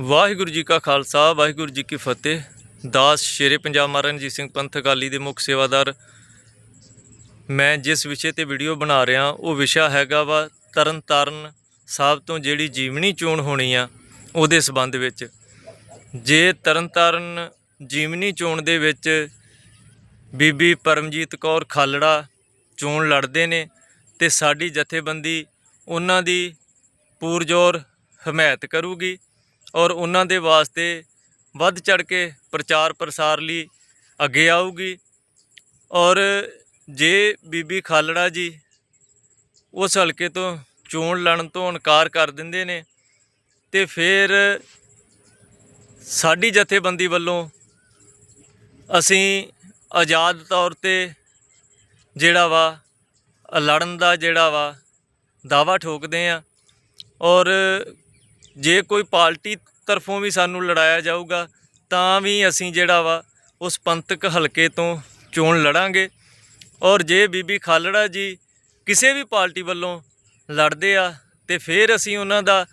ਵਾਹਿਗੁਰੂ ਜੀ ਕਾ ਖਾਲਸਾ, ਵਾਹਿਗੁਰੂ ਜੀ ਕੀ ਫਤਿਹ। ਦਾਸ ਸ਼ੇਰੇ ਪੰਜਾਬ ਮਹਾਰਾਜ ਰਣਜੀਤ ਸਿੰਘ ਪੰਥ ਅਕਾਲੀ ਦੇ ਮੁੱਖ ਸੇਵਾਦਾਰ। ਮੈਂ ਜਿਸ ਵਿਸ਼ੇ ਤੇ ਵੀਡੀਓ ਬਣਾ ਰਿਹਾ, ਉਹ ਵਿਸ਼ਾ ਹੈਗਾ ਵਾ ਤਰਨ ਤਾਰਨ ਸਾਹਿਬ ਤੋਂ ਜਿਹੜੀ ਜੀਵਨੀ ਚੋਣ ਹੋਣੀ ਆ, ਉਹਦੇ ਸਬੰਧ ਵਿੱਚ। ਜੇ ਤਰਨ ਤਾਰਨ ਜੀਵਨੀ ਚੋਣ ਦੇ ਵਿੱਚ ਬੀਬੀ ਪਰਮਜੀਤ ਕੌਰ ਖਾਲੜਾ ਚੋਣ ਲੜਦੇ ਨੇ, ਤੇ ਸਾਡੀ ਜਥੇਬੰਦੀ ਉਹਨਾਂ ਦੀ ਪੂਰਜੋਰ ਹਮਾਇਤ ਕਰੂਗੀ ਔਰ ਉਹਨਾਂ ਦੇ ਵਾਸਤੇ ਵੱਧ ਚੜ ਕੇ ਪ੍ਰਚਾਰ ਪ੍ਰਸਾਰ ਲਈ ਅੱਗੇ ਆਊਗੀ। ਔਰ ਜੇ ਬੀਬੀ ਖਾਲੜਾ ਜੀ ਉਸ ਹਲਕੇ ਤੋਂ ਚੋਣ ਲੜਨ ਤੋਂ ਇਨਕਾਰ ਕਰ ਦਿੰਦੇ ਨੇ ਤੇ ਫਿਰ ਸਾਡੀ ਜਥੇਬੰਦੀ ਵੱਲੋਂ ਅਸੀਂ ਆਜ਼ਾਦ ਤੌਰ ਤੇ ਜਿਹੜਾ ਵਾ, ਲੜਨ ਦਾ ਜਿਹੜਾ ਵਾ ਦਾਵਾ ਠੋਕਦੇ ਆ ਔਰ ਜੇ ਕੋਈ ਪਾਰਟੀ ਤਰਫੋਂ ਵੀ ਸਾਨੂੰ ਲੜਾਇਆ ਜਾਊਗਾ, ਤਾਂ ਵੀ ਅਸੀਂ ਜਿਹੜਾ ਵਾ ਉਸ ਪੰਥਕ ਹਲਕੇ ਤੋਂ ਚੋਣ ਲੜਾਂਗੇ। ਔਰ ਜੇ ਬੀਬੀ ਖਾਲੜਾ ਜੀ ਕਿਸੇ ਵੀ ਪਾਰਟੀ ਵੱਲੋਂ ਲੜਦੇ ਆ, ਤੇ ਫਿਰ ਅਸੀਂ ਉਹਨਾਂ ਦਾ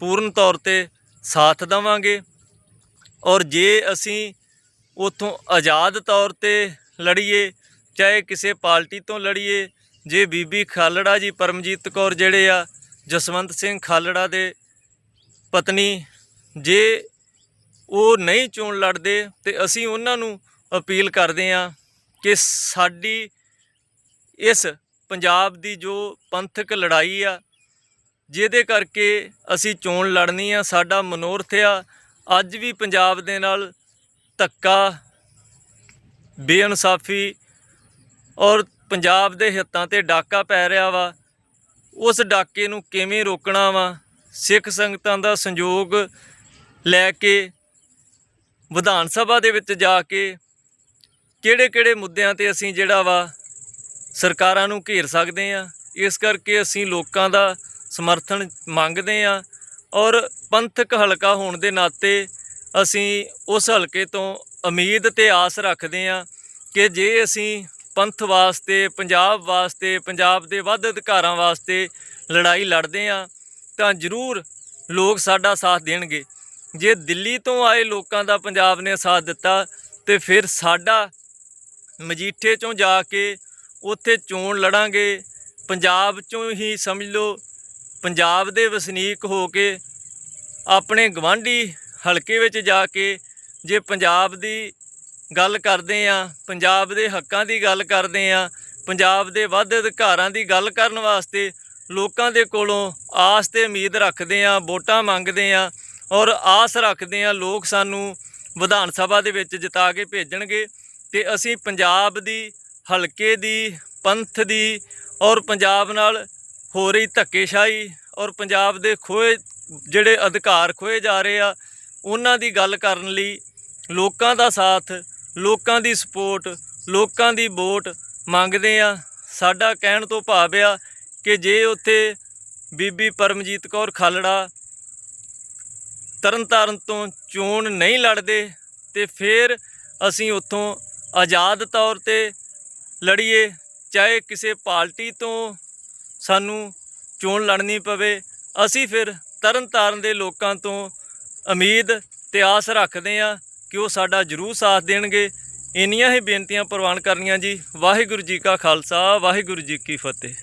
ਪੂਰਨ ਤੌਰ ਤੇ ਸਾਥ ਦੇਵਾਂਗੇ। ਔਰ ਜੇ ਅਸੀਂ ਉਥੋਂ ਆਜ਼ਾਦ ਤੌਰ ਤੇ ਲੜੀਏ, ਚਾਹੇ ਕਿਸੇ ਪਾਰਟੀ ਤੋਂ ਲੜੀਏ, ਜੇ ਬੀਬੀ ਖਾਲੜਾ ਜੀ ਪਰਮਜੀਤ ਕੌਰ ਜਿਹੜੇ ਆ, ਜਸਵੰਤ ਸਿੰਘ ਖਾਲੜਾ ਦੇ ਪਤਨੀ ਜੇ ਉਹ ਨਹੀਂ ਚੋਣ ਲੜਦੇ ਤੇ ਅਸੀਂ ਉਹਨਾਂ ਨੂੰ ਅਪੀਲ ਕਰਦੇ ਆ ਕਿ ਸਾਡੀ ਇਸ ਪੰਜਾਬ ਦੀ ਜੋ ਪੰਥਕ ਲੜਾਈ ਆ, ਜਿਹਦੇ ਕਰਕੇ ਅਸੀਂ ਚੋਣ ਲੜਨੀ ਆ, ਸਾਡਾ ਮਨੋਰਥ ਆ, ਅੱਜ ਵੀ ਪੰਜਾਬ ਦੇ ਨਾਲ ਧੱਕਾ, ਬੇਇਨਸਾਫੀ ਔਰ ਪੰਜਾਬ ਦੇ ਹਿੱਤਾਂ ਤੇ ਡਾਕਾ ਪੈ ਰਿਹਾ ਵਾ, ਉਸ ਡਾਕੇ ਨੂੰ ਕਿਵੇਂ ਰੋਕਣਾ ਵਾ, ਸਿੱਖ ਸੰਗਤਾਂ ਦਾ ਸੰਯੋਗ ਲੈ ਕੇ ਵਿਧਾਨ ਸਭਾ ਦੇ ਵਿੱਚ ਜਾ ਕੇ ਕਿਹੜੇ-ਕਿਹੜੇ ਮੁੱਦਿਆਂ ਤੇ ਅਸੀਂ ਜਿਹੜਾ ਵਾ ਸਰਕਾਰਾਂ ਨੂੰ ਘੇਰ ਸਕਦੇ ਆ ਇਸ ਕਰਕੇ ਅਸੀਂ ਲੋਕਾਂ ਦਾ ਸਮਰਥਨ ਮੰਗਦੇ ਆ ਔਰ ਪੰਥਕ ਹਲਕਾ ਹੋਣ ਦੇ ਨਾਤੇ ਅਸੀਂ ਉਸ ਹਲਕੇ ਤੋਂ ਉਮੀਦ ਤੇ ਆਸ ਰੱਖਦੇ ਆ ਕਿ ਜੇ ਅਸੀਂ ਪੰਥ ਵਾਸਤੇ, ਪੰਜਾਬ ਵਾਸਤੇ, ਪੰਜਾਬ ਦੇ ਵੱਧ ਅਧਿਕਾਰਾਂ ਵਾਸਤੇ ਲੜਾਈ ਲੜਦੇ ਆ ਤਾਂ ਜ਼ਰੂਰ ਲੋਕ ਸਾਡਾ ਸਾਥ ਦੇਣਗੇ। ਜੇ ਦਿੱਲੀ ਤੋਂ ਆਏ ਲੋਕਾਂ ਦਾ ਪੰਜਾਬ ਨੇ ਸਾਥ ਦਿੱਤਾ ਤੇ ਫਿਰ ਸਾਡਾ ਮਜੀਠੇ ਚੋਂ ਜਾ ਕੇ ਉੱਥੇ ਚੋਣ ਲੜਾਂਗੇ, ਪੰਜਾਬ ਚੋਂ ਹੀ ਸਮਝ ਲਓ, ਪੰਜਾਬ ਦੇ ਵਸਨੀਕ ਹੋ ਕੇ ਆਪਣੇ ਗਵਾਂਢੀ ਹਲਕੇ ਵਿੱਚ ਜਾ ਕੇ ਜੇ ਪੰਜਾਬ ਦੀ ਗੱਲ ਕਰਦੇ ਆ, ਪੰਜਾਬ ਦੇ ਹੱਕਾਂ ਦੀ ਗੱਲ ਕਰਦੇ ਆ, ਪੰਜਾਬ ਦੇ ਵੱਧ ਅਧਿਕਾਰਾਂ ਦੀ ਗੱਲ ਕਰਨ ਵਾਸਤੇ ਲੋਕਾਂ ਦੇ ਕੋਲੋਂ ਆਸ ਤੇ ਉਮੀਦ ਰੱਖਦੇ ਆ, ਵੋਟਾਂ ਮੰਗਦੇ ਆ ਔਰ ਆਸ ਰੱਖਦੇ ਆ ਲੋਕ ਸਾਨੂੰ ਵਿਧਾਨ ਸਭਾ ਦੇ ਵਿੱਚ ਜਿਤਾ ਕੇ ਭੇਜਣਗੇ ਤੇ ਅਸੀਂ ਪੰਜਾਬ ਦੀ, ਹਲਕੇ ਦੀ, ਪੰਥ ਦੀ ਔਰ ਪੰਜਾਬ ਨਾਲ ਹੋ ਰਹੀ ਧੱਕੇਸ਼ਾਹੀ ਔਰ ਪੰਜਾਬ ਦੇ ਖੋਏ ਜਿਹੜੇ ਅਧਿਕਾਰ ਖੋਏ ਜਾ ਰਹੇ ਆ, ਉਹਨਾਂ ਦੀ ਗੱਲ ਕਰਨ ਲਈ ਲੋਕਾਂ ਦਾ ਸਾਥ, ਲੋਕਾਂ ਦੀ ਸਪੋਰਟ, ਲੋਕਾਂ ਦੀ ਵੋਟ ਮੰਗਦੇ ਆ ਸਾਡਾ ਕਹਿਣ ਤੋਂ ਭਾਵ ਆ ਕਿ ਜੇ ਉੱਥੇ ਬੀਬੀ ਪਰਮਜੀਤ ਕੌਰ ਖਾਲੜਾ ਤਰਨਤਾਰਨ ਤੋਂ ਚੋਣ ਨਹੀਂ ਲੜਦੇ ਤੇ ਫਿਰ ਅਸੀਂ ਉੱਥੋਂ ਆਜ਼ਾਦ ਤੌਰ ਤੇ ਲੜੀਏ, ਚਾਹੇ ਕਿਸੇ ਪਾਰਟੀ ਤੋਂ ਸਾਨੂੰ ਚੋਣ ਲੜਨੀ ਪਵੇ। ਅਸੀਂ ਫਿਰ ਤਰਨਤਾਰਨ ਦੇ ਲੋਕਾਂ ਤੋਂ ਉਮੀਦ ਤੇ ਆਸ ਰੱਖਦੇ ਆ ਕਿ ਉਹ ਸਾਡਾ ਜ਼ਰੂਰ ਸਾਥ ਦੇਣਗੇ। ਇੰਨੀਆਂ ਹੀ ਬੇਨਤੀਆਂ ਪ੍ਰਵਾਨ ਕਰਨੀਆਂ ਜੀ। ਵਾਹਿਗੁਰੂ ਜੀ ਕਾ ਖਾਲਸਾ, ਵਾਹਿਗੁਰੂ ਜੀ ਕੀ ਫਤਿਹ।